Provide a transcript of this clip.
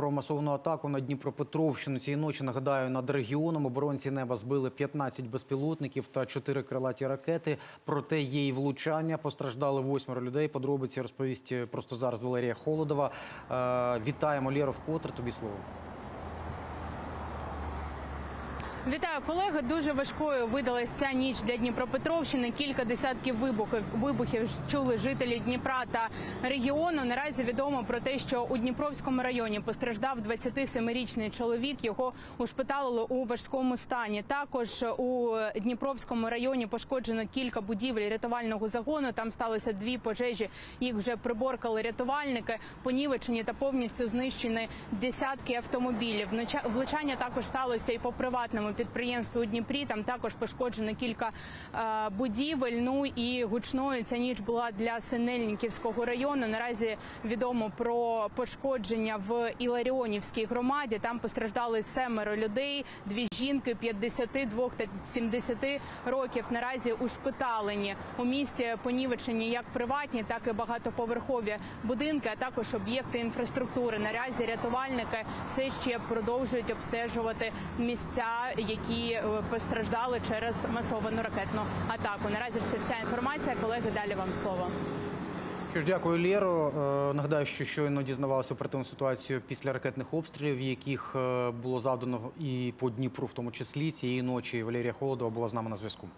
про масовну атаку на Дніпропетровщину. Цієї ночі нагадаю, над регіоном оборонці неба збили 15 безпілотників та 4 крилаті ракети. Проте є і влучання. Постраждали восьмеро людей. Подробиці розповість просто зараз Валерія Холодова. Е, Вітаємо Лєро вкотре. Тобі слово. Вітаю колеги. Дуже важкою видалась ця ніч для Дніпропетровщини. Кілька десятків вибухів вибухів чули жителі Дніпра та регіону. Наразі відомо про те, що у Дніпровському районі постраждав 27-річний чоловік. Його ушпиталили у важкому стані. Також у Дніпровському районі пошкоджено кілька будівель рятувального загону. Там сталося дві пожежі. Їх вже приборкали рятувальники. Понівечені та повністю знищені десятки автомобілів. Влучання також сталося і по приватному підприємству у Дніпрі. Там також пошкоджено кілька е, будівель. Ну і гучною ця ніч була для Синельниківського району. Наразі відомо про пошкодження в Іларіонівській громаді. Там постраждали семеро людей, дві жінки 52 та 70 років. Наразі ушпиталені у місті понівечені як приватні, так і багатоповерхові будинки, а також об'єкти інфраструктури. Наразі рятувальники все ще продовжують обстежувати місця, які е, постраждали через масовану ракетну атаку. Наразі ж це вся інформація. Колеги, далі вам слово. Що ж, дякую, Лєро. Е, Нагадаю, що щойно дізнавалися оперативну ситуацію після ракетних обстрілів, яких е, було завдано і по Дніпру, в тому числі цієї ночі. Валерія Холодова була з нами на зв'язку.